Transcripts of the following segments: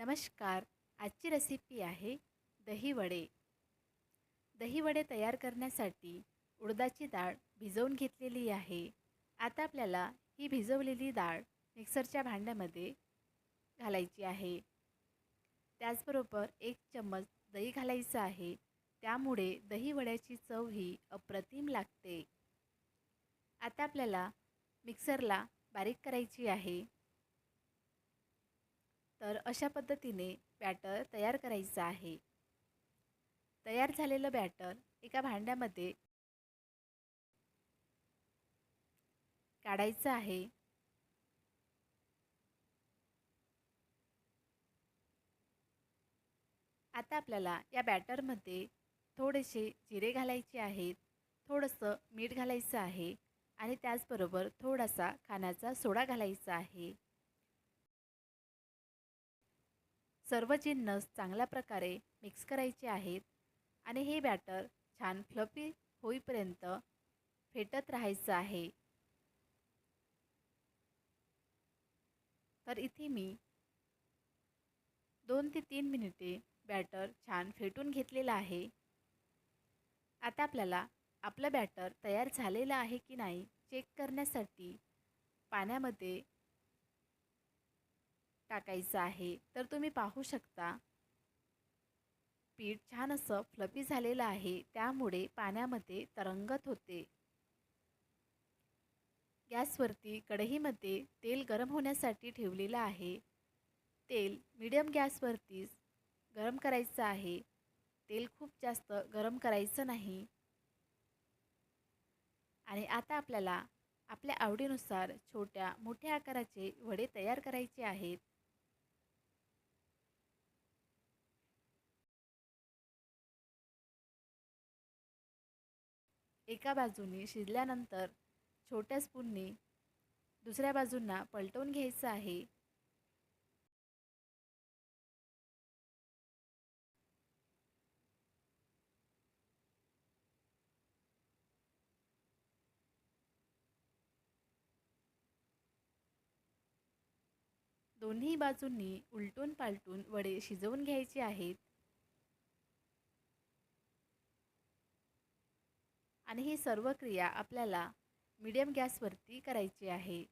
नमस्कार. आजची रेसिपी आहे दहीवडे. दहीवडे तयार करण्यासाठी उडदाची डाळ भिजवून घेतलेली आहे. आता आपल्याला ही भिजवलेली डाळ मिक्सरच्या भांड्यामध्ये घालायची आहे. त्याचबरोबर एक चम्मच दही घालायचं आहे. त्यामुळे दहीवड्याची चव ही अप्रतिम लागते. आता आपल्याला मिक्सरला बारीक करायची आहे. तर अशा पद्धतीने बॅटर तयार करायचं आहे. तयार झालेलं बॅटर एका भांड्यामध्ये काढायचं आहे. आता आपल्याला या बॅटरमध्ये थोडेसे जिरे घालायचे आहेत. थोडंसं मीठ घालायचं आहे आणि त्याचबरोबर थोडासा खाण्याचा सोडा घालायचा आहे. सर्व जिन्नस चांगल्या प्रकारे मिक्स करायचे आहेत आणि हे बॅटर छान फ्लफी होईपर्यंत फेटत राहायचं आहे. तर इथे मी दोन ते तीन मिनिटे बॅटर छान फेटून घेतलेलं आहे. आता आपल्याला आपलं बॅटर तयार झालेलं आहे की नाही चेक करण्यासाठी पाण्यामध्ये टाकायचं आहे. तर तुम्ही पाहू शकता पीठ छान असं फ्लपी झालेलं आहे. त्यामुळे पाण्यामध्ये तरंगत होते. गॅसवरती कढईमध्ये तेल गरम होण्यासाठी ठेवलेलं आहे. तेल मीडियम गॅसवरती गरम करायचं आहे. तेल खूप जास्त गरम करायचं नाही. आणि आता आपल्याला आपल्या आवडीनुसार छोट्या मोठ्या आकाराचे वडे तयार करायचे आहेत. एका बाजूने शिजल्यानंतर छोट्या स्पूनने दुसऱ्या बाजूंना पलटवून घ्यायचं आहे. दोन्ही बाजूंनी उलटून पालटून वडे शिजवून घ्यायचे आहेत. आणि ही सर्व क्रिया आपल्याला मीडियम गॅसवरती करायची आहे.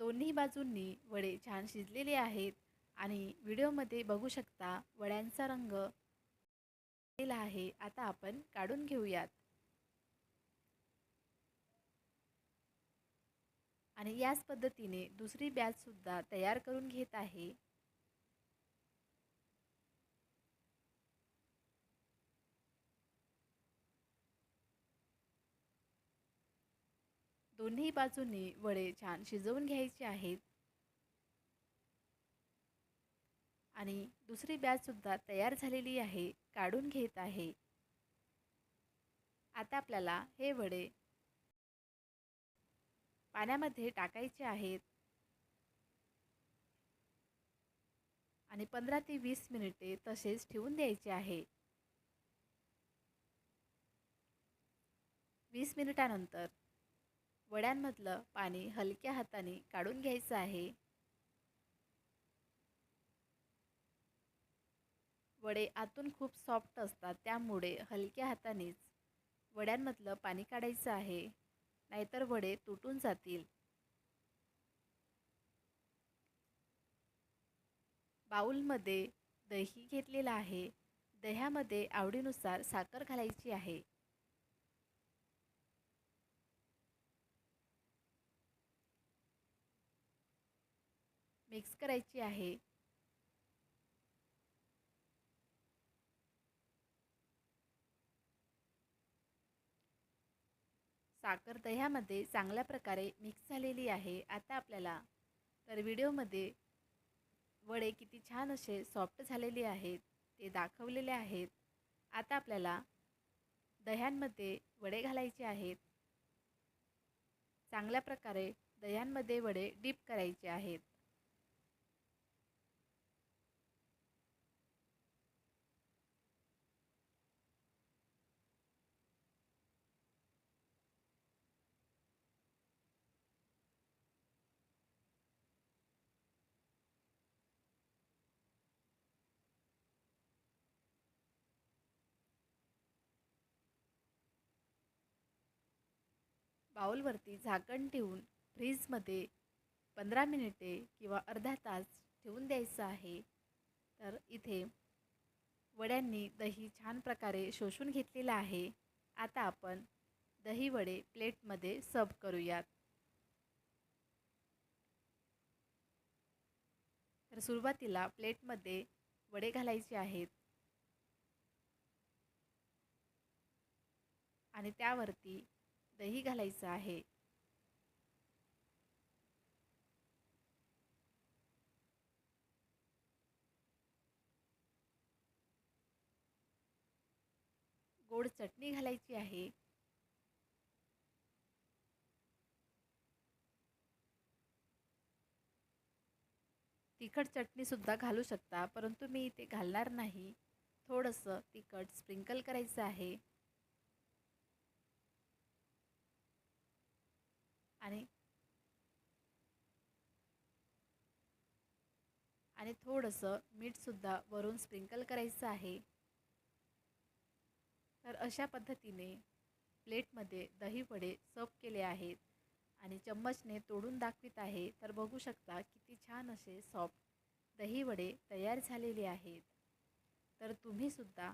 दोन्ही बाजूंनी वडे छान शिजलेले आहेत आणि व्हिडिओमध्ये बघू शकता वड्यांचा रंग आहे. आता आपण काढून घेऊयात. आणि याच पद्धतीने दुसरी बॅचसुद्धा तयार करून घेत आहे. दोन्ही बाजूंनी वडे छान शिजवून घ्यायचे आहेत. आणि दुसरी बॅचसुद्धा तयार झालेली आहे काढून घेत आहे. आता आपल्याला हे वडे पाण्यामध्ये टाकायचे आहेत. आणि पंधरा ते वीस मिनिटे तसेच ठेवून द्यायचे आहे. वीस मिनिटानंतर वड्यांमधलं पाणी हलक्या हाताने काढून घ्यायचं आहे. वडे आतून खूप सॉफ्ट असतात त्यामुळे हलक्या हातानेच वड्यांमधलं पाणी काढायचं आहे. नाहीतर वडे तुटून जातील. बाऊलमध्ये दही घेतलेलं आहे. दह्यामध्ये आवडीनुसार साखर घालायची आहे. मिक्स करायची आहे. साखर दह्यामध्ये चांगल्या प्रकारे मिक्स झालेली आहे. आता आपल्याला तर व्हिडिओमध्ये वडे किती छान असे सॉफ्ट झालेले आहेत ते दाखवलेले आहेत. आता आपल्याला दह्यांमध्ये वडे घालायचे आहेत. चांगल्या प्रकारे दह्यांमध्ये वडे डीप करायचे आहेत. बाउलवरती झाकण ठेवून फ्रीजमध्ये पंधरा मिनिटे किंवा अर्धा तास ठेवून द्यायचं आहे. तर इथे वड्यांनी दही छान प्रकारे शोषून घेतलेलं आहे. आता आपण दही वडे प्लेटमध्ये सर्व करूयात. तर सुरुवातीला प्लेटमध्ये वडे घालायचे आहेत. आणि त्यावरती दही घालायचं आहे. गोड चटणी घालायची आहे. तिखट चटणीसुद्धा घालू शकता परंतु मी इथे घालणार नाही. थोडंसं तिखट स्प्रिंकल करायचं आहे. आणि आणि थोडंसं मीठसुद्धा वरून स्प्रिंकल करायचं आहे. तर अशा पद्धतीने प्लेटमध्ये दही वडे सर्व केले आहेत आणि चम्मचने तोडून दाखवित आहे. तर बघू शकता किती छान असे सॉफ्ट दही वडे तयार झालेले आहेत. तर तुम्हीसुद्धा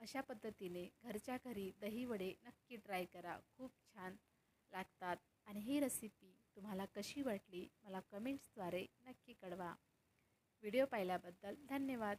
अशा पद्धतीने घरच्या घरी दही वडे नक्की ट्राय करा. खूप छान लागतात. आणि ही रेसिपी तुम्हाला कशी वाटली मला कमेंट्सद्वारे नक्की कळवा. व्हिडिओ पाहिल्याबद्दल धन्यवाद.